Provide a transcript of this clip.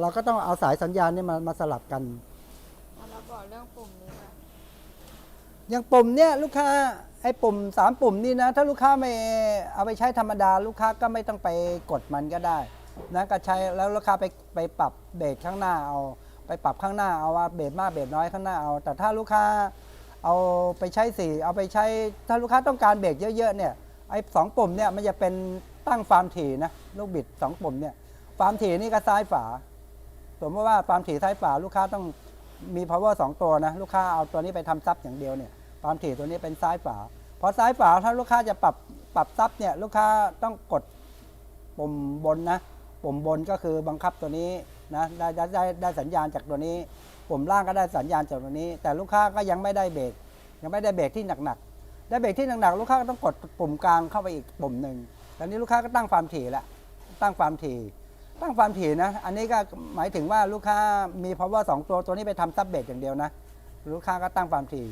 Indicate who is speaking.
Speaker 1: เราก็ต้องเอาสายสัญญาณนี่มามาสลับกัน
Speaker 2: อะเราบอกเรื่องปุ่มนี้ก่อน
Speaker 1: อย่างปุ่มเนี่ยลูกค้าไอ้ปุ่มสามปุ่มนี่นะ ถ้าลูกค้าไม่เอาไปใช้ธรรมดา ลูกค้าก็ไม่ต้องไปกดมันก็ได้นะก็ใช้แล้วลูกค้าไปไปปรับเบรกข้างหน้าเอา ไปปรับข้างหน้าเอาว่าเบรกมากเบรกน้อยข้างหน้าเอา แต่ถ้าลูกค้าเอาไปใช้สี่เอาไปใช้ถ้าลูกค้าต้องการเบรกเยอะๆเนี่ยไอ้สองปุ่มเนี่ยมันจะเป็นตั้งความถี่นะลูกบิดสองปุ่มเนี่ยความถี่นี่ก็ซ้ายฝา สมมติว่าความถี่ซ้ายฝาลูกค้าต้องมี power สองตัวนะ ลูกค้าเอาตัวนี้ไปทำซับอย่างเดียวเนี่ยความถี่ตัวนี้เป็นซ้ายฝาพอซ้ายฝาถ้าลูกค้าจะปรับปรับซับเนี่ยลูกค้าต้องกดปุ่มบนนะปุ่มบนก็คือบังคับตัวนี้นะได้ได้ได้ได้สัญญาณจากตัวนี้ ปุ่มล่างก็ได้สัญญาณจากตัวนี้ แต่ลูกค้าก็ยังไม่ได้เบรกยังไม่ได้เบรกที่หนักๆได้เบรกที่หนักๆลูกค้าก็ต้องกดปุ่มกลางเข้าไปอีกปุ่มหนึ่งตอนนี้ลูกค้าก็ตั้งความถี่ละตั้งความถี่ ตั้งความถี่นะ อันนี้ก็หมายถึงว่าลูกค้ามี power 2 ตัว ตัวนี้ไปทำซับเบสอย่างเดียวนะ ลูกค้าก็ตั้งความถี่